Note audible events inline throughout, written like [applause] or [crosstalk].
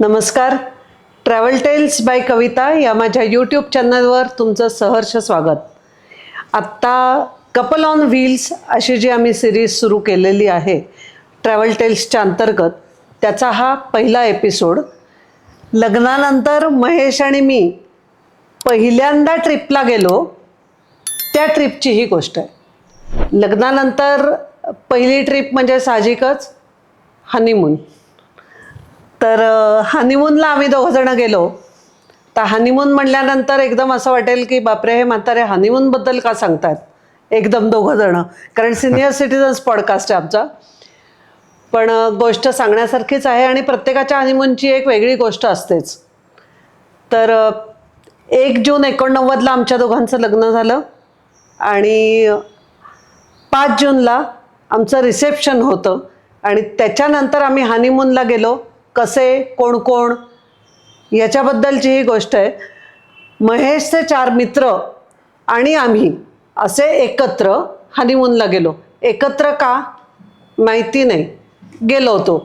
नमस्कार. Travel tales by कविता या माझ्या यूट्यूब चॅनलवर तुमचं सहर्ष स्वागत. आत्ता कपल ऑन व्हील्स अशी जी आम्ही सिरीज सुरू केलेली आहे ट्रॅव्हल टेल्सच्या अंतर्गत त्याचा हा पहिला एपिसोड लग्नानंतर महेश आणि मी पहिल्यांदा ट्रिपला गेलो त्या ट्रिपची ही गोष्ट आहे. लग्नानंतर पहिली ट्रिप म्हणजे साहजिकच हनीमून तर हनीमूनला आम्ही दोघं जण गेलो. तर हनीमून म्हणल्यानंतर एकदम असं वाटेल की बापरे हे म्हातारे हनीमूनबद्दल का सांगतात? एकदम दोघं जण. कारण सिनियर सिटीजन्स पॉडकास्ट आहे आमचा. पण गोष्ट सांगण्यासारखीच आहे आणि प्रत्येकाच्या हनीमूनची एक वेगळी गोष्ट असतेच. तर एक जून एकोणनव्वदला आमच्या दोघांचं लग्न झालं. आणि पाच जूनला आमचं रिसेप्शन होतं. आणि त्याच्यानंतर आम्ही हनीमूनला गेलो. कसे कोण कोण? याच्याबद्दलची ही गोष्ट आहे. महेशचे चार मित्र आणि आम्ही असे एकत्र हनीमूनला गेलो. एकत्र का? माहिती नाही. गेलो होतो.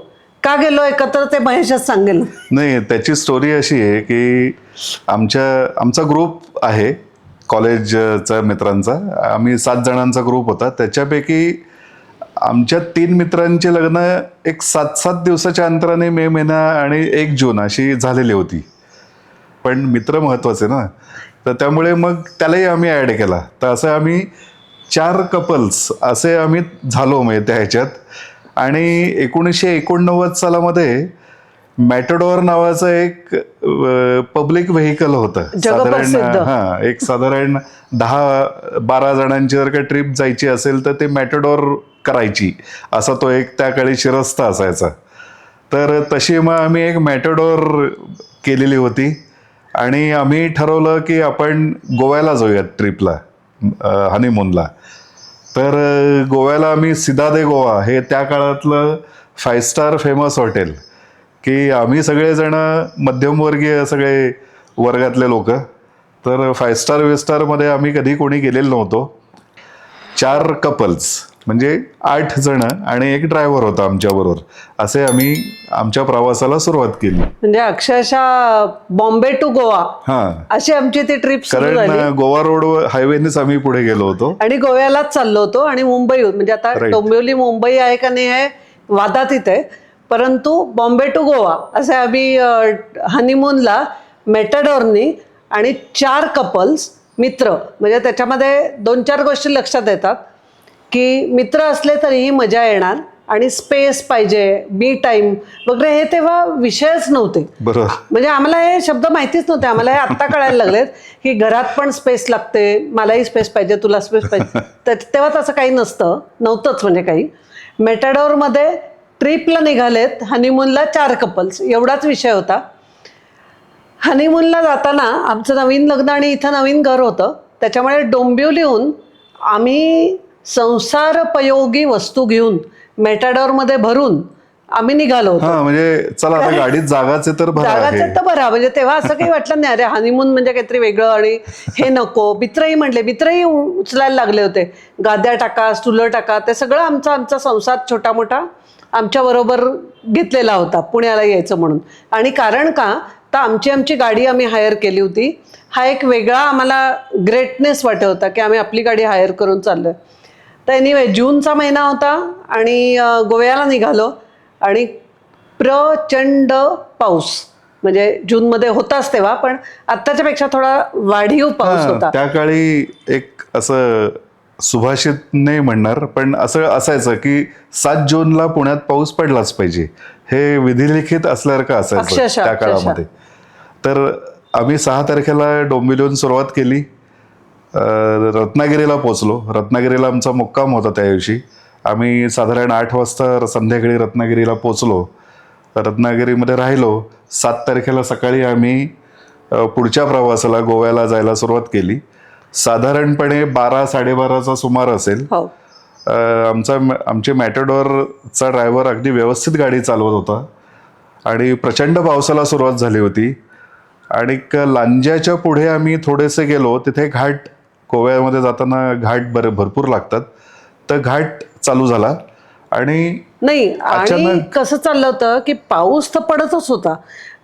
का गेलो एकत्र? ते महेशच सांगेल. नाही त्याची स्टोरी अशी आहे की आमच्या आमचा ग्रुप आहे. कॉलेजचा मित्रांचा. आम्ही सात जणांचा ग्रुप होता. त्याच्यापैकी आमच्या तीन मित्रांची लग्न एक सात सात दिवसाच्या अंतराने मे महिना आणि एक जून अशी झालेली होती. पण मित्र महत्त्वाचे ना. तर त्यामुळे मग त्यालाही आम्ही ॲड केला. तर असं आम्ही चार कपल्स असे आम्ही झालो म्हणजे त्या ह्याच्यात. आणि एकोणीसशे एकोणनव्वद सालामध्ये मॅटोडोर नावाचं एक पब्लिक व्हेकल होतं. जगप्रसिद्ध. हा एक साधारण दहा बारा जणांची जर का ट्रिप जायची असेल तर ते मॅटोडोर करायची. असा तो एक त्या काळी शिरस्ता असायचा. तर तशी मग आम्ही एक मॅटोडोर केलेली होती. आणि आम्ही ठरवलं की आपण गोव्याला जाऊयात ट्रिपला हनीमूनला तर गोव्याला आम्ही सिदादे गोवा हे त्या काळातलं फाय स्टार फेमस हॉटेल की आम्ही सगळेजणं मध्यमवर्गीय सगळे वर्गातले लोक. तर फाय स्टार विस्टारमध्ये आम्ही कधी कोणी गेलेलो नव्हतो. चार कपल्स म्हणजे आठ जण आणि एक ड्रायव्हर होता आमच्याबरोबर. असे आम्ही आमच्या प्रवासाला सुरुवात केली. म्हणजे अक्षरशः बॉम्बे टू गोवा हां. अशी आमची ती ट्रिप सुरू झाली. कारण गोवा रोड हायवेनेच आम्ही पुढे गेलो होतो. आणि गोव्यालाच चाललो होतो आणि मुंबई म्हणजे आता Right. डोंबिवली मुंबई आहे का नाही हे वादातीत आहे परंतु बॉम्बे टू गोवा असे आम्ही हनीमूनला मेटाडोरनी आणि चार कपल्स मित्र म्हणजे त्याच्यामध्ये दोन चार गोष्टी लक्षात येतात. की मित्र असले तरीही मजा येणार आणि स्पेस पाहिजे बी टाईम वगैरे हे तेव्हा विषयच नव्हते. बरोबर. म्हणजे आम्हाला हे शब्द माहितीच नव्हते. आम्हाला हे आत्ता कळायला लागलेत की घरात पण स्पेस लागते मलाही स्पेस पाहिजे तुला स्पेस पाहिजे. [laughs] तेव्हा तसं काही नसतं नव्हतंच म्हणजे काही. मेटाडोरमध्ये ट्रिपला निघालेत हनीमूनला चार कपल्स एवढाच विषय होता. हनीमूनला जाताना आमचं नवीन लग्न आणि इथं नवीन घर होतं. त्याच्यामुळे डोंबिवलीहून आम्ही संसारपयोगी वस्तू घेऊन मेटाडोरमध्ये भरून आम्ही निघालो होतो. हा म्हणजे चला आता गाडीत जागाच तर भरा जागाच आहे तर बरा म्हणजे तेव्हा असं काही वाटलं नाही. अरे हनीमून म्हणजे काहीतरी वेगळं आणि हे नको. मित्रही म्हणले. मित्रही उ- उचलायला लागले होते. गाद्या टाका स्टुलं टाका. ते सगळं आमचा आमचा संसार छोटा मोठा आमच्या बरोबर घेतलेला होता. पुण्याला यायचं म्हणून. आणि कारण का? तर आमची आमची गाडी आम्ही हायर केली होती. हा एक वेगळा आम्हाला ग्रेटनेस वाटत होता की आम्ही आपली गाडी हायर करून चाललोय. तर एनिवे जूनचा महिना होता आणि गोव्याला निघालो आणि प्रचंड पाऊस. म्हणजे जूनमध्ये होताच तेव्हा पण आत्ताच्या पेक्षा थोडा वाढीव पाऊस होता. त्या काळी एक असं सुभाषित नाही म्हणणार पण असं असायचं की सात जूनला पुण्यात पाऊस पडलाच पाहिजे. हे विधिलिखित असल्यासारखं असायचं त्या काळामध्ये? तर आम्ही सहा तारखेला डोंबिवलीहून सुरुवात केली. रत्नागिरीला पोचलो रत्नागिरीला आमचा मुक्काम होता त्या दिवशी आम्ही साधारण आठ वाजता संध्याकाळी रत्नागिरीला पोचलो रत्नागिरीमध्ये राहिलो. सात तारखेला सकाळी आम्ही पुढच्या प्रवासाला गोव्याला जायला सुरुवात केली. साधारणपणे बारा साडेबाराचा सुमार असेल. हो. आमचा आमचे मॅटेडोरचा ड्रायव्हर अगदी व्यवस्थित गाडी चालवत होता. आणि प्रचंड पावसाला सुरुवात झाली होती. आणि लांज्याच्या पुढे आम्ही थोडेसे गेलो. तिथे घाट गोव्यामध्ये जाताना घाट बरे भरपूर लागतात. तर घाट चालू झाला आणि नाही आणि कसं चाललं होतं की पाऊस तर पडतच होता.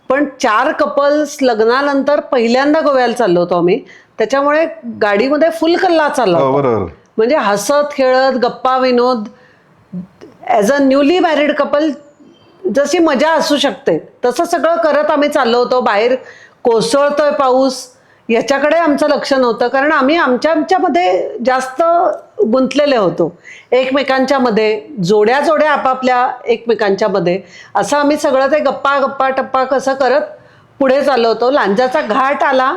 पण चार कपल्स लग्नानंतर पहिल्यांदा गोव्याला चाललो होतो आम्ही. त्याच्यामुळे गाडीमध्ये फुल कल्ला चालला हो, म्हणजे हसत खेळत गप्पा विनोद as a newly married couple जशी मजा असू शकते तसं सगळं करत आम्ही चाललो होतो. बाहेर कोसळतोय पाऊस याच्याकडे आमचं लक्ष नव्हतं कारण आम्ही आमच्या आमच्यामध्ये जास्त गुंतलेले होतो. एकमेकांच्या मध्ये जोड्या जोड्या आपापल्या एकमेकांच्या मध्ये. असं आम्ही सगळं ते गप्पा गप्पा टप्पा कसं करत पुढे चाललो होतो. लांजाचा घाट आला.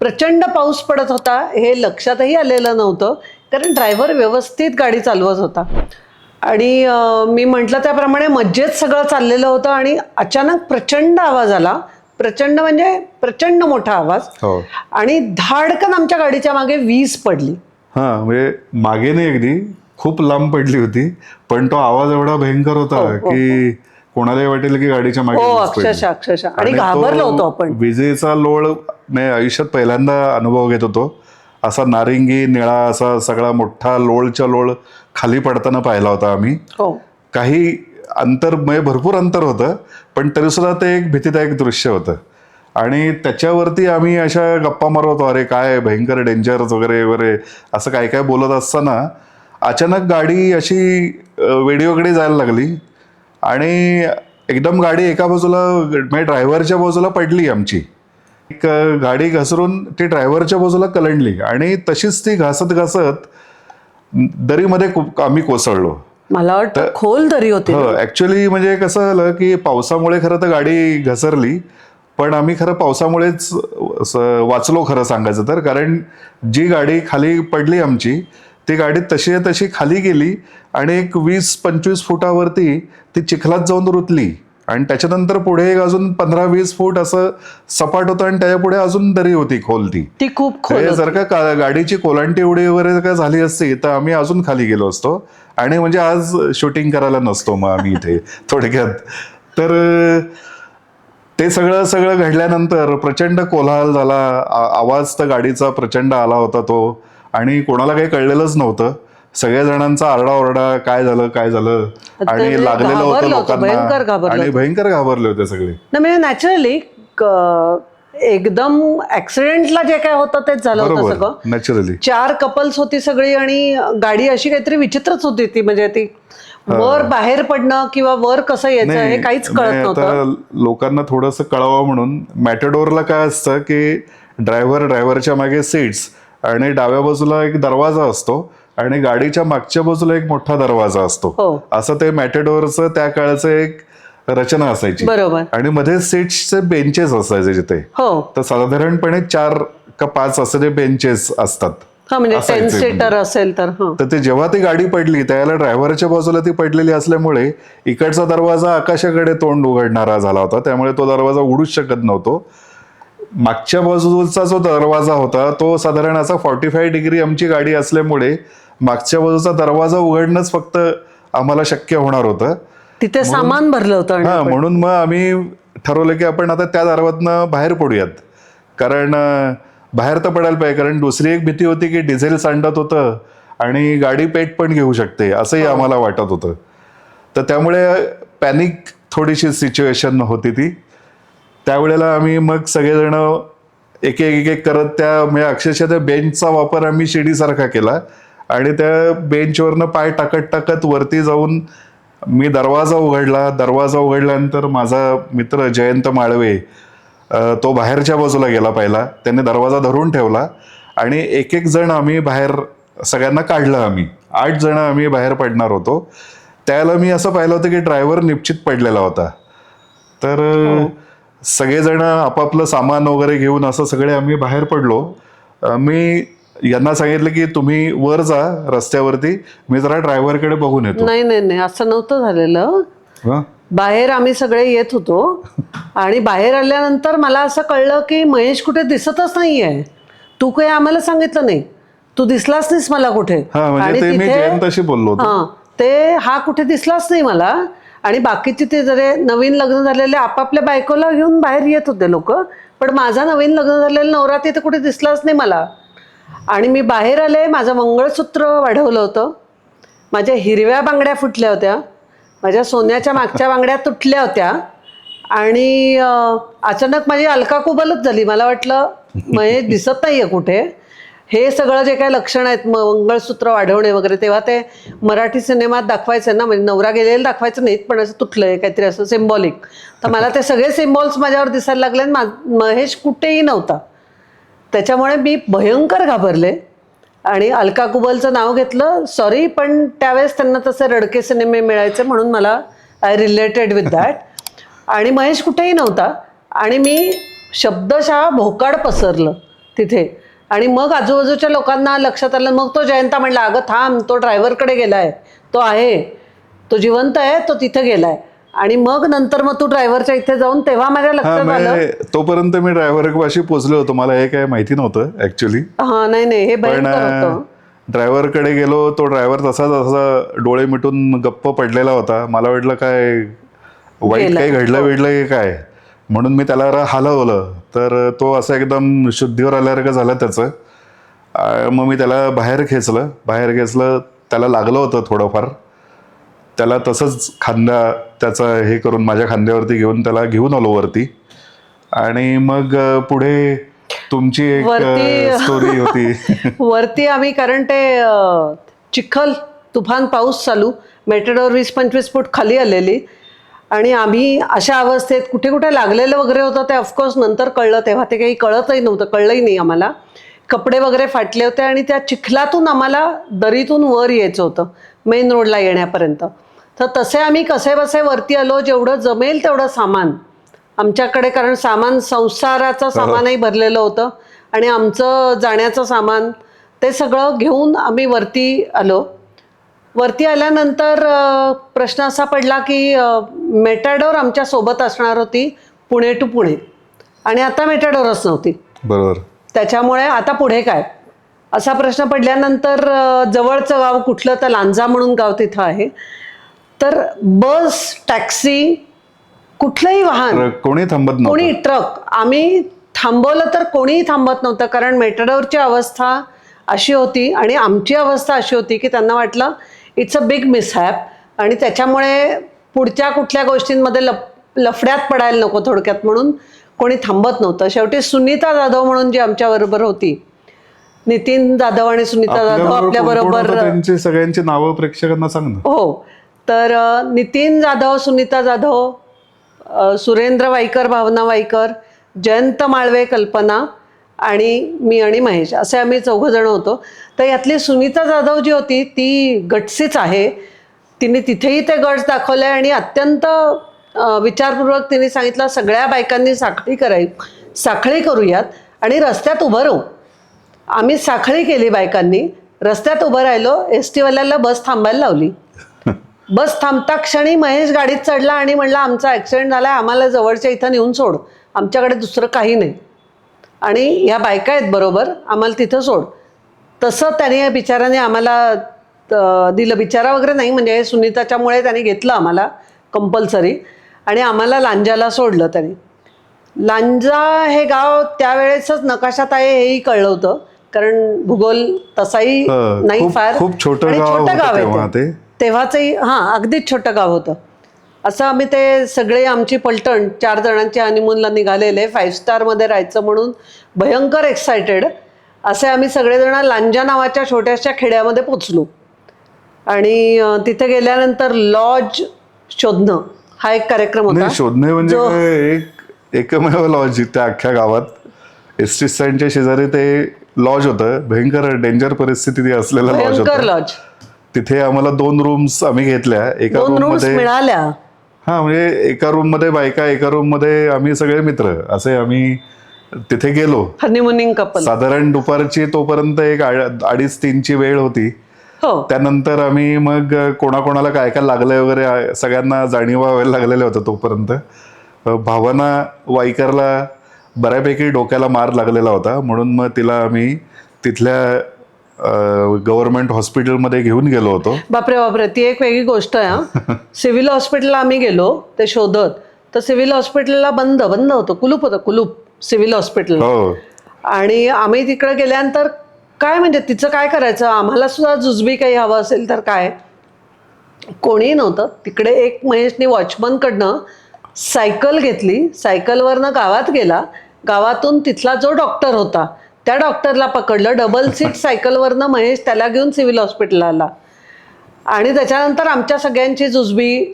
प्रचंड पाऊस पडत होता. हे लक्षातही आलेलं नव्हतं कारण ड्रायव्हर व्यवस्थित गाडी चालवत होता. आणि मी म्हटलं त्याप्रमाणे मज्जेत सगळं चाललेलं होतं आणि अचानक प्रचंड आवाज आला. प्रचंड म्हणजे प्रचंड मोठा आवाज. हो. आणि धाडकन आमच्या गाडीच्या मागे वीज पडली. हा म्हणजे मागे नाही अगदी खूप लांब पडली होती पण तो आवाज एवढा भयंकर होता की कोणालाही वाटेल की गाडीच्या मागे हो वीज पडली. अक्षरशः अक्षरशः. आणि तो घाबरलो होतो आपण. विजेचा लोळ मी आयुष्यात पहिल्यांदा अनुभव घेत होतो. असा नारिंगी निळा असा सगळा मोठा लोळच्या लोळ खाली पडताना पाहिला होता आम्ही. हो. काही अंतर म्हणजे भरपूर अंतर होतं पण तरीसुद्धा ते एक भीतीदायक दृश्य होतं. आणि त्याच्यावरती आम्ही अशा गप्पा मारत होतो अरे काय भयंकर डेंजर्स वगैरे वगैरे. असं काय काय बोलत असताना अचानक गाडी अशी वेडिओकडे जायला लागली. आणि एकदम गाडी एका बाजूला म्हणजे ड्रायव्हरच्या बाजूला पडली आमची. एक गाडी घसरून ती ड्रायव्हरच्या बाजूला कलंडली. आणि तशीच ती घासत घासत दरीमध्ये खूप आम्ही कोसळलो. मला वाटतं खोल दरी होती. हो ऍक्च्युली म्हणजे कसं झालं की पावसामुळे खरं तर गाडी घसरली पण आम्ही खरं पावसामुळेच वाचलो खरं सांगायचं तर. कारण जी गाडी खाली पडली आमची ती गाडी तशी तशी खाली गेली आणि एक वीस पंचवीस फुटावरती ती चिखलात जाऊन रुतली. आणि त्याच्यानंतर पुढे एक अजून पंधरा वीस फूट असं सपाट होतं आणि त्याच्या पुढे अजून दरी होती खोल ती. ती खूप खोल हे होती. जर का गाडीची कोलांटी उडी वगैरे झाली असती तर आम्ही अजून खाली गेलो असतो. आणि म्हणजे आज शूटिंग करायला नसतो मग आम्ही इथे [laughs] थोडक्यात. तर ते सगळं सगळं घडल्यानंतर प्रचंड कोलाहल झाला. आवाज तर गाडीचा प्रचंड आला होता तो. आणि कोणाला काही कळलेलंच नव्हतं. सगळ्या जणांचा आरडाओरडा काय झालं काय झालं? आणि लागलेलं होतं लोकांना. आणि भयंकर घाबरले होते सगळे. म्हणजे नॅचरली एकदम ऍक्सिडेंटला जे काय होतं तेच झालं होतं सगळं. नॅचरली चार कपल्स होती सगळी आणि गाडी अशी काहीतरी विचित्रच होती ती म्हणजे ती वर बाहेर पडणं किंवा वर कसं यायचं हे काहीच कळत नव्हतं. लोकांना थोडस कळावं म्हणून मॅटेडोरला काय असतं की ड्रायव्हर ड्रायव्हरच्या मागे सीट्स आणि डाव्या बाजूला एक दरवाजा असतो आणि गाडीच्या मागच्या बाजूला एक मोठा दरवाजा असतो. हो. असं ते मॅटेडोरचं त्या काळचं एक रचना असायची. बरोबर. आणि मध्ये सीट्सचे बेंचेस असायचे जिथे. हो. तर साधारणपणे चार का पाच असे ते बेंचेस असतात. हा म्हणजे टेन असायचे सीटर असेल तर हा. तर ते जेव्हा ती गाडी पडली त्याला ड्रायव्हरच्या बाजूला ती पडलेली असल्यामुळे इकडचा दरवाजा आकाशाकडे तोंड उघडणारा झाला होता. त्यामुळे तो दरवाजा उघडूच शकत नव्हतो. मागच्या बाजूचा जो दरवाजा होता तो साधारण असा फॉर्टी फाय डिग्री आमची गाडी असल्यामुळे मागच्या बाजूचा दरवाजा उघडणंच फक्त आम्हाला शक्य होणार होतं. तिथे सामान भरलं होतं आणि हा म्हणून मग आम्ही ठरवलं की आपण आता त्या दारातनं बाहेर पडूयात. कारण अं, बाहेर तर पडायला पाहिजे कारण दुसरी एक भीती होती की डिझेल सांडत होतं आणि गाडी पेट पण घेऊ शकते असंही आम्हाला वाटत होतं. तर त्यामुळे पॅनिक थोडीशी सिच्युएशन होती ती. त्यावेळेला आम्ही मग सगळेजण एक एक एक एक करत त्या म्हणजे अक्षरशः त्या बेंचचा वापर आम्ही शिडीसारखा केला आणि त्या बेंचवरनं पाय टाकत टाकत वरती जाऊन मी दरवाजा उघडला दरवाजा उघडल्यानंतर माझा मित्र जयंत माळवे तो बाहेरच्या बाजूला गेला पहिला. त्याने दरवाजा धरून ठेवला आणि एक एक जण आम्ही बाहेर सगळ्यांना काढलं आम्ही. आठ जण आम्ही बाहेर पडणार होतो. त्यावेळेला मी असं पाहिलं होतं की ड्रायव्हर निश्चित पडलेला होता. तर सगळेजण आपापलं सामान वगैरे घेऊन असं सगळे आम्ही बाहेर पडलो. मी यांना सांगितलं की तुम्ही वर जा रस्त्यावरती मी जरा ड्रायव्हरकडे बघून येतो. नाही नाही नाही असं नव्हतं झालेलं. हं? बाहेर आम्ही सगळे येत होतो आणि बाहेर आल्यानंतर मला असं कळलं की महेश कुठे दिसतच नाहीये. तू काही आम्हाला सांगितलं नाही. तू दिसलाच नाहीस मला कुठे. हा म्हणजे ते मी जयंतशी बोललो होतो. हा ते हा कुठे दिसलाच नाही मला. आणि बाकीचे ते जरे नवीन लग्न झालेले आपापल्या बायकोला घेऊन बाहेर येत होते लोक. पण माझा नवीन लग्न झालेला नवरा तिथे कुठे दिसलाच नाही मला. आणि मी बाहेर आले माझं मंगळसूत्र वाढवलं होतं. माझ्या हिरव्या बांगड्या फुटल्या होत्या. माझ्या सोन्याच्या मागच्या बांगड्या तुटल्या होत्या. आणि अचानक माझी अलका कुबलच झाली. मला वाटलं महेश दिसत नाही आहे कुठे. हे सगळं जे काही लक्षण आहेत मंगळसूत्र वाढवणे वगैरे तेव्हा ते मराठी सिनेमात दाखवायचे ना म्हणजे नवरा गेलेलं दाखवायचं नाहीत पण असं तुटलं आहे काहीतरी असं सिम्बॉलिक तर मला ते सगळे सिम्बॉल्स माझ्यावर दिसायला लागले आणि मा- महेश कुठेही नव्हता. त्याच्यामुळे मी भयंकर घाबरले. आणि अलका कुबलचं नाव घेतलं सॉरी पण त्यावेळेस त्यांना तसे रडके सिनेमे मिळायचे म्हणून मला आय रिलेटेड विथ दॅट आणि महेश कुठेही नव्हता. आणि मी शब्दशः भोकाड पसरलं तिथे. आणि मग आजूबाजूच्या लोकांना लक्षात आलं मग तो जयंता म्हणला अगं थांब तो ड्रायव्हरकडे आहे तो आहे. तो जिवंत आहे तो तिथं गेला आहे आणि मग नंतर मग तू ड्रायव्हरच्या इथे जाऊन तेव्हा माझ्या हा लक्षात आलं. म्हणजे तोपर्यंत मी ड्रायव्हर पाशी पोचलो होतो. मला हे काय माहिती नव्हतं ऍक्च्युली हा नाही नाही हे पण भयंकर होतं. ड्रायव्हरकडे गेलो तो ड्रायव्हर तसाच असा डोळे मिटून गप्प पडलेला होता. मला वाटलं काय वाईट. काही घडलं बिडलं की काय? म्हणून मी त्याला जरा हलवलं. तर तो असं एकदम शुद्धीवर आल्यासारखं झालं त्याचं. आ, मग मी त्याला बाहेर खेचलं. बाहेर खेचलं त्याला लागलं होतं थोडंफार. त्याला तसंच खांदा त्याचं हे करून माझ्या खांद्यावरती घेऊन त्याला घेऊन आलो वरती. आणि मग पुढे तुमची एक वरती- स्टोरी होती. [laughs] वरती आम्ही कारण ते चिखल तुफान पाऊस चालू मेटेडोर वीस पंचवीस फूट खाली आलेली. आणि आम्ही अशा अवस्थेत कुठे कुठे लागलेलं वगैरे होतं ते ऑफकोर्स नंतर कळलं तेव्हा ते काही कळतही नव्हतं कळलंही नाही आम्हाला. कपडे वगैरे फाटले होते आणि त्या चिखलातून आम्हाला दरीतून वर यायचं होतं मेन रोडला येण्यापर्यंत. तर तसे आम्ही कसे बसे वरती आलो जेवढं जमेल तेवढं सामान. आमच्याकडे कारण सामान संसाराचं सामानही भरलेलं होतं आणि आमचं जाण्याचं सामान ते सगळं घेऊन आम्ही वरती आलो. वरती आल्यानंतर प्रश्न असा पडला की मेटॅडोर आमच्यासोबत असणार होती पुणे टू पुणे. आणि आता मेटॅडोरच नव्हती. बरोबर. त्याच्यामुळे आता पुढे काय? असा प्रश्न पडल्यानंतर जवळचं गाव कुठलं तर लांजा म्हणून गाव तिथं आहे. तर बस टॅक्सी कुठलंही वाहन कोणी थांबत कोणी ट्रक आम्ही थांबवलं तर कोणीही थांबत नव्हतं. कारण मेटडोरची अवस्था अशी होती आणि आमची अवस्था अशी होती की त्यांना वाटलं इट्स अ बिग मिसहॅप आणि त्याच्यामुळे पुढच्या कुठल्या गोष्टींमध्ये लप लफड्यात पडायला नको थोडक्यात म्हणून. कोणी थांबत नव्हतं. शेवटी सुनीता जाधव म्हणून जी आमच्याबरोबर होती नितीन जाधव आणि सुनीता जाधव आपल्या बरोबर त्यांची? सगळ्यांची नावं प्रेक्षकांना सांग हो. तर नितीन जाधव सुनीता जाधव सुरेंद्र वाईकर भावना वाईकर जयंत माळवे कल्पना आणि मी आणि महेश असे आम्ही चौघजण होतो. तर यातली सुनीता जाधव जी होती ती गटसीच आहे. तिने तिथेही ते गट्स दाखवले आणि अत्यंत विचारपूर्वक तिने सांगितलं सगळ्या बायकांनी साखळी कराय साखळी करूयात आणि रस्त्यात उभं राहू. आम्ही साखळी केली बायकांनी. रस्त्यात उभं राहिलो एस टीवाल्याला बस थांबायला लावली. [laughs] बस थांबता क्षणी महेश गाडीत चढला आणि म्हणला आमचा ॲक्सिडेंट झाला आम्हाला जवळच्या इथं नेऊन सोड. आमच्याकडे दुसरं काही नाही. आणि ह्या बायका आहेत बरोबर आम्हाला तिथं सोड. तसं त्याने या बिचाराने आम्हाला दिलं. बिचारा वगैरे नाही म्हणजे सुनीताच्यामुळे त्याने घेतलं आम्हाला कंपल्सरी. आणि आम्हाला लांजाला सोडलं त्याने. लांजा हे गाव त्यावेळेसच नकाशात आहे हेही कळलं होतं कारण भूगोल तसाही नाही फार. खूप छोटं गाव छोटं होतं गाव आहे. तेव्हाचंही हां अगदीच छोटं गाव होतं. असं आम्ही ते सगळे आमची पलटण चार जणांची हनीमूनला निघालेले फाईव्ह स्टारमध्ये राहायचं म्हणून भयंकर एक्सायटेड असे आम्ही सगळेजण लांजा नावाच्या छोट्याशा खेड्यामध्ये पोचलो. आणि तिथे गेल्यानंतर लॉज शोधणं. हा एक कार्यक्रम होता. नाही शोधणे म्हणजे जो- काय, एक एकमेव लॉज त्या अख्ख्या गावात. एस टी स्टँडच्या शेजारी ते लॉज होतं. भयंकर डेंजर परिस्थिती असलेलं लॉज भयंकर होतं लॉज तिथे आम्हाला दोन रूम्स आम्ही घेतल्या. एका दोन रूम रूम्समध्ये मिळाल्या. हा म्हणजे एका रूममध्ये बायका एका रूममध्ये आम्ही सगळे मित्र. असे आम्ही तिथे गेलो. हनीमुनिंग कपल साधारण दुपारची तोपर्यंत एक आड- अडीच तीनची वेळ होती. त्यानंतर आम्ही मग कोणाकोणाला काय काय लागलंय वगैरे सगळ्यांना जाणीवा व्हायला लागलेल्या होत्या तोपर्यंत. भावना वाईकरला बऱ्यापैकी डोक्याला मार लागलेला होता. म्हणून मग तिला आम्ही तिथल्या गव्हर्नमेंट हॉस्पिटलमध्ये घेऊन गेलो होतो. बापरे बापरे ती एक वेगळी गोष्ट आहे हा. [laughs] सिव्हिल हॉस्पिटलला आम्ही गेलो ते शोधत. तर सिव्हिल हॉस्पिटलला बंद बंद होतं. कुलूप होतं कुलूप सिव्हिल हॉस्पिटल. हो. आणि आम्ही तिकडे गेल्यानंतर काय म्हणजे तिचं काय करायचं? आम्हाला सुद्धा जुजबी काही हवं असेल तर काय? कोणीही नव्हतं. तिकडे एक महेशनी वॉचमनकडनं सायकल घेतली. सायकलवरनं गावात गेला. गावातून तिथला जो डॉक्टर होता त्या डॉक्टरला पकडलं. डबल सीट सायकलवरनं महेश त्याला घेऊन सिव्हिल हॉस्पिटलला आला. आणि त्याच्यानंतर आमच्या सगळ्यांची जुजबी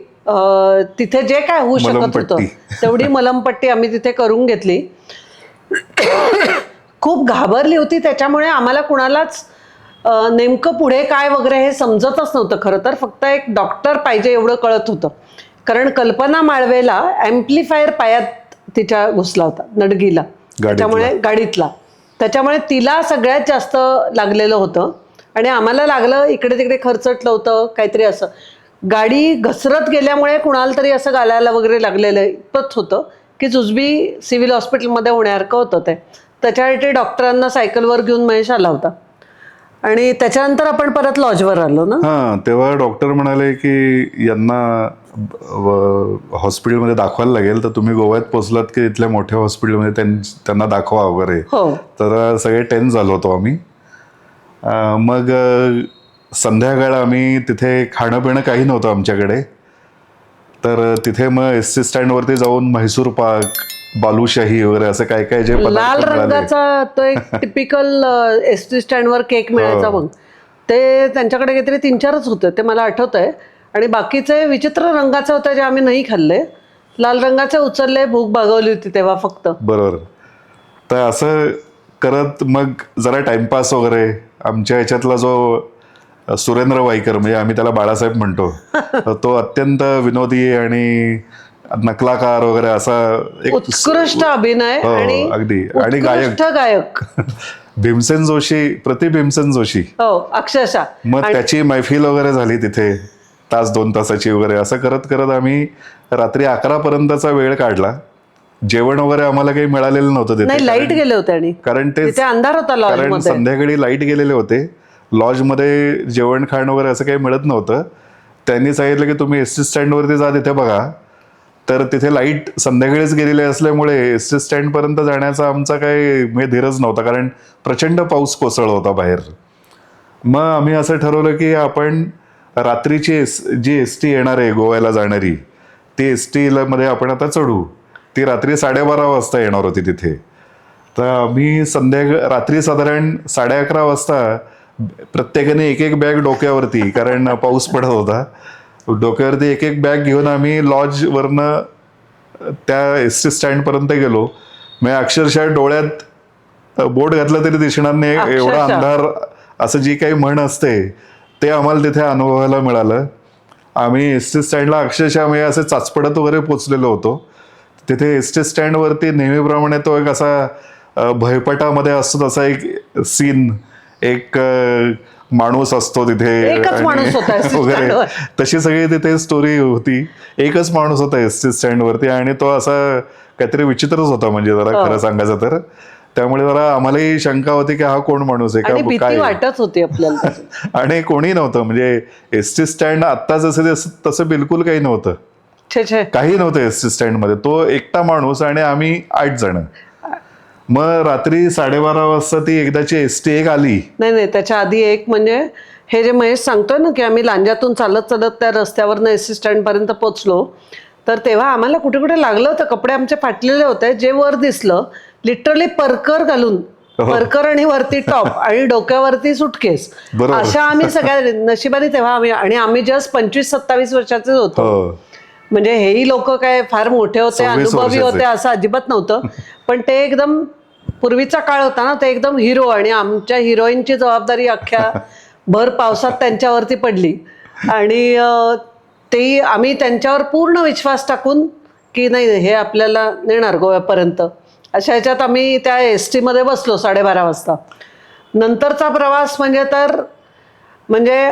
तिथे जे काय होऊ शकत होतं. तेवढी मलमपट्टी आम्ही तिथे करून घेतली. खूप घाबरली होती. त्याच्यामुळे आम्हाला कुणालाच नेमकं पुढे काय वगैरे हे समजतच नव्हतं. खरं तर फक्त एक डॉक्टर पाहिजे एवढं कळत होतं. कारण कल्पना माळवेला ॲम्प्लिफायर पायात तिच्या घुसला होता नडगीला. त्याच्यामुळे गाडीतला. त्याच्यामुळे तिला सगळ्यात जास्त लागलेलं होतं. आणि आम्हाला लागलं इकडे तिकडे खर्चटलं होतं काहीतरी असं. गाडी घसरत गेल्यामुळे कुणाला तरी असं गालायला वगैरे लागलेलं होतं की जुजबी सिव्हिल हॉस्पिटलमध्ये होण्यासारखं होतं ते. त्याच्यासाठी डॉक्टरांना सायकलवर घेऊन महेश आला होता. आणि त्याच्यानंतर आपण परत लॉजवर आलो ना? हा तेव्हा डॉक्टर म्हणाले की यांना हॉस्पिटलमध्ये दाखवायला लागेल तर तुम्ही गोव्यात पोहोचलात की इथल्या मोठ्या हॉस्पिटलमध्ये त्यां- त्यांना दाखवा वगैरे. हो. तर सगळे टेन्स झालो होतो आम्ही. मग संध्याकाळ आम्ही तिथे खाणं पिणं काही नव्हतं आमच्याकडे. तर तिथे मग एस टी स्टँडवरती जाऊन म्हैसूर पाक बालुशाही वगैरे असं काय काय जे लाल रंगाचा तो एक टिपिकल एस टी स्टँडवर केक मिळायचा. बघ ते त्यांच्याकडे काहीतरी तीन चारच होते ते मला आठवत आहे आणि बाकीचे विचित्र रंगाचे होते जे आम्ही नाही खाल्ले. लाल रंगाचे उचलले भूक भागवली होती तेव्हा फक्त. बरोबर. तर असं करत मग जरा टाइमपास वगैरे आमच्या ह्याच्यातला जो सुरेंद्र वाईकर म्हणजे आम्ही त्याला बाळासाहेब म्हणतो [laughs] तो अत्यंत विनोदी आणि नकलाकार वगैरे असा एक उत्कृष्ट अभिनय हो, आणि अगदी. आणि गायक. उत्कृष्ट गायक. [laughs] भीमसेन जोशी प्रति भीमसेन जोशी. हो अक्षरशः. मग त्याची मैफिल वगैरे झाली तिथे तास दोन तासाची वगैरे असं करत करत आम्ही रात्री अकरा पर्यंतचा वेळ काढला. जेवण वगैरे आम्हाला काही मिळालेलं नव्हतं तिथे लाइट गेले होते आणि. कारण ते अंधार होता कारण संध्याकाळी लाइट गेलेले होते. लॉजमध्ये जेवण खाणं वगैरे असं काही मिळत नव्हतं. त्यांनी सांगितलं की तुम्ही एस टी स्टँडवरती जा तिथे बघा. तर तिथे लाइट संध्याकाळीच गेलेली असल्यामुळे एस टी स्टँडपर्यंत जाण्याचा आमचा काही म्हणजे धीरच नव्हता कारण प्रचंड पाऊस कोसळला होता बाहेर. मग आम्ही असं ठरवलं की आपण रात्रीची एस जी एस टी येणार आहे गोव्याला जाणारी ती एस टीला मध्ये आपण आता चढू. ती रात्री साडेबारा वाजता येणार होती तिथे. तर आम्ही संध्याकाळ रात्री साधारण साडे अकरा वाजता प्रत्येकाने एक एक बॅग डोक्यावरती कारण पाऊस पडत होता. डोक्यावरती एक एक बॅग घेऊन आम्ही लॉजवरनं त्या एस टी स्टँडपर्यंत गेलो. म्हणजे अक्षरशः डोळ्यात बोट घातलं तरी दिसणार नाही. एवढा. अंधार असं जी काही म्हण असते ते आम्हाला तिथे अनुभवायला मिळालं. आम्ही एस टी स्टँडला अक्षरशः आम्ही असे चाचपडत वगैरे पोचलेलो होतो. तिथे एस टी स्टँडवरती नेहमीप्रमाणे तो एक असा भयपटामध्ये असतो तसा एक सीन एक माणूस असतो तिथे [laughs] वगैरे. तशी सगळी तिथे स्टोरी होती. एकच माणूस होता एस टी स्टँडवरती आणि तो असा काहीतरी विचित्रच होता म्हणजे जरा हो. खरं सांगायचं तर. त्यामुळे जरा आम्हालाही शंका होती की हा कोण माणूस आहे का? वाटत होती आपल्याला. [laughs] आणि कोणी नव्हतं. म्हणजे एस टी स्टँड आत्ता जसं तसं- बिलकुल काही नव्हतं. काही नव्हतं एस टी स्टँडमध्ये तो एकटा माणूस आणि आम्ही आठ जण. मग रात्री साडेबारा वाजता ती एकदाची एस टी एक आली नाही नाही त्याच्या आधी एक म्हणजे हे जे महेश सांगतोय ना की आम्ही लांजातून चालत चालत त्या रस्त्यावरनं एस टी स्टँडपर्यंत पोचलो तर तेव्हा आम्हाला कुठे कुठे लागलं होतं कपडे आमचे फाटलेले होते जे वर दिसलं लिटरली परकर घालून हो. परकर आणि वरती टॉप आणि डोक्यावरती सुटकेस. अशा आम्ही सगळ्या नशिबाने तेव्हा आम्ही आणि आम्ही जस्ट पंचवीस सत्तावीस वर्षाचे होतो हो म्हणजे हेही लोक काय फार मोठे होते अनुभवी. होते असं अजिबात नव्हतं पण ते एकदम पूर्वीचा काळ होता ना ते एकदम हिरो आणि आमच्या हिरोईनची जबाबदारी अख्ख्या [laughs] भर पावसात त्यांच्यावरती पडली. आणि ते आम्ही त्यांच्यावर पूर्ण विश्वास टाकून की नाही हे आपल्याला नेणार गोव्यापर्यंत. अशा ह्याच्यात आम्ही त्या एस टीमध्ये बसलो साडेबारा वाजता. नंतरचा प्रवास म्हणजे तर म्हणजे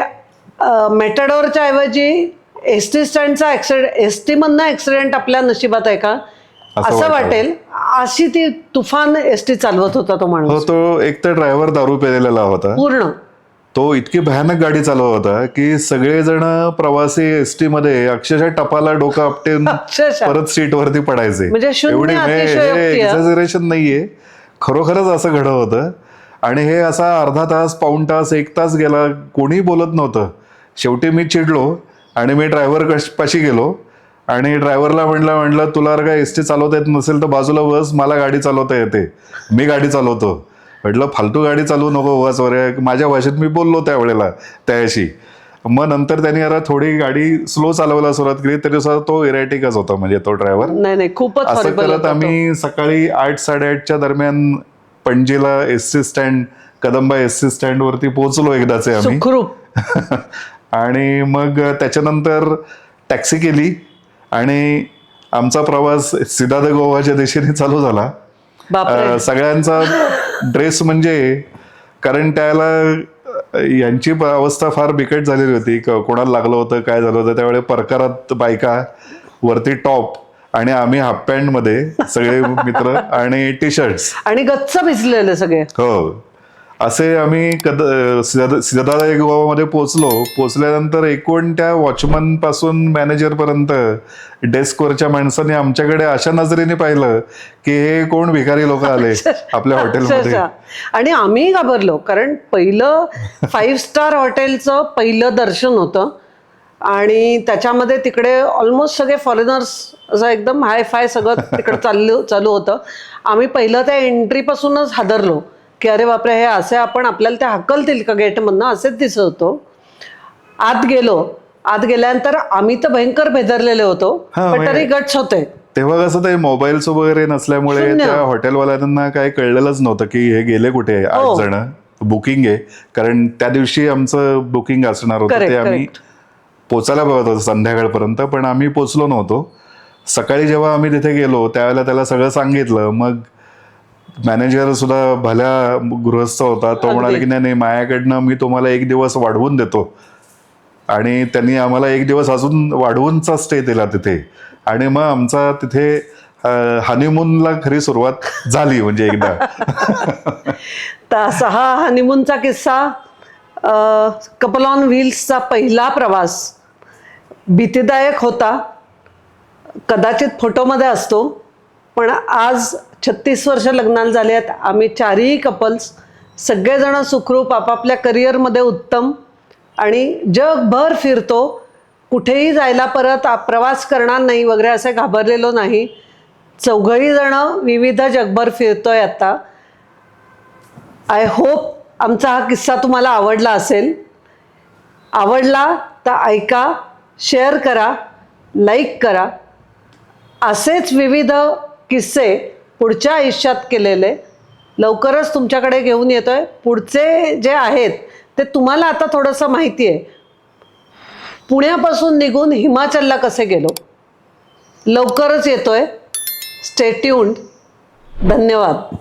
मेटाडोरच्या ऐवजी एस टी स्टँडचा ऍक्सिडेंट एस टी मधनं ऍक्सिडेंट आपल्या नशिबात आहे का? असं. वाटेल. अशी ती तुफान एस टी चालवत होता तो हो माणूस तो एक तर ड्रायव्हर दारू पेलेला होता. पूर्ण. तो इतकी भयानक गाडी चालवत होता की सगळेजण प्रवासी एस टी मध्ये अक्षरशः टपाला डोकं आपटेन [laughs] अक्षरशः. परत सीट वरती पडायचे. म्हणजे शून्य अतिशयोक्ती आहे. एक्झॅजरेशन नाहीये. खरोखरच असं घडत होतं. आणि हे असा अर्धा तास पाऊण तास एक तास गेला कोणी बोलत नव्हतं. शेवटी मी चिडलो आणि मी ड्रायव्हर पाशी गेलो. आणि ड्रायव्हरला म्हणलं म्हणलं तुला जर का एस टी चालवता येत नसेल तर बाजूला बस मला गाडी चालवता येते. मी गाडी चालवतो. म्हटलं फालतू गाडी चालवू नको बस वगैरे माझ्या भाषेत मी बोललो त्यावेळेला त्याशी मग नंतर त्यांनी जरा थोडी गाडी स्लो चालवायला सुरुवात केली तरी सुद्धा तो इरॅटिकच होता म्हणजे तो ड्रायव्हर. नाही नाही खूपच असं करत आम्ही सकाळी आठ साडेआठच्या दरम्यान पणजीला S T stand Kadamba S T stand वरती पोहोचलो एकदाचे आम्ही. [laughs] आणि मग त्याच्यानंतर टॅक्सी केली. आणि आमचा प्रवास सिद्धार्थ गोवाच्या दिशेने चालू झाला. सगळ्यांचा ड्रेस म्हणजे कारण त्याला यांची अवस्था फार बिकट झालेली होती. कोणाला लागलं होतं काय झालं होतं त्यावेळी परकारात बायका वरती टॉप आणि आम्ही हाफ पॅन्टमध्ये सगळे मित्र आणि टी शर्ट्स आणि गच्च भिजलेले सगळे. हो. असे आम्ही कद सिद्धार्थ गोवामध्ये पोहोचलो. पोहोचल्यानंतर एकूण त्या वॉचमनपासून मॅनेजर पर्यंत डेस्कवरच्या माणसांनी आमच्याकडे अशा नजरेने पाहिलं की हे कोण भिकारी लोक आले आपल्या हॉटेलमध्ये. आणि आम्ही घाबरलो कारण पहिलं फाईव्ह स्टार हॉटेलचं पहिलं दर्शन होतं. आणि त्याच्यामध्ये तिकडे ऑलमोस्ट सगळे फॉरेनर्स असं एकदम हाय फाय सगळं तिकडे चालू चालू होतं. आम्ही पहिलं त्या एंट्रीपासूनच हादरलो. की अरे बापरे हे असे आपण आपल्याला ते हकलतील का गेटमधनं? असेच दिसत होतो. आत गेलो. आत गेल्यानंतर आम्ही तर भयंकर भेदरलेले होतो हा, पण म्हणजे- तरी गट्स होते. तेव्हा कसं ते मोबाईल्स वगैरे नसल्यामुळे शून्य. त्या हॉटेलवाल्यांना काही कळलेलंच नव्हतं की हे गेले कुठे? हो. आठ जण. बुकिंग आहे. कारण त्या दिवशी आमचं बुकिंग असणार होतं Correct, ते आम्ही correct. पोचायला बघत होतो संध्याकाळपर्यंत पण आम्ही पोचलो नव्हतो. सकाळी जेव्हा आम्ही तिथे गेलो त्यावेळेला त्याला सगळं सांगितलं. मग मॅनेजर सुद्धा भल्या गृहस्थ होता. तो म्हणाला की नाही नाही माझ्याकडनं मी तुम्हाला एक दिवस वाढवून देतो. आणि त्यांनी आम्हाला एक दिवस अजून वाढवूनचा स्टे दिला तिथे. आणि मग आमचा तिथे हनीमूनला खरी सुरुवात झाली म्हणजे एकदा. [laughs] तर हा हनीमूनचा किस्सा कपल ऑन व्हील्सचा पहिला प्रवास भीतीदायक होता. कदाचित फोटोमध्ये असतो पण आज छत्तीस वर्ष लग्नाला झाले आहेत. आम्ही चारही कपल्स सगळेजण सुखरूप आपापल्या करिअरमध्ये उत्तम आणि जगभर फिरतो. कुठेही जायला परत प्रवास करणार नाही वगैरे असे घाबरलेलो नाही. चौघही जण विविध जगभर फिरतोय आता. आय होप आमचा हा किस्सा तुम्हाला आवडला असेल. आवडला तर ऐका शेअर करा लाईक करा. असेच विविध किस्से पुढच्या आयुष्यात केलेले लवकरच तुमच्याकडे घेऊन येतो आहे पुढचे जे आहेत ते तुम्हाला आता थोडंसं माहिती आहे. पुण्यापासून निघून हिमाचलला कसे गेलो? लवकरच येतोय. स्टेट्यून्ड धन्यवाद.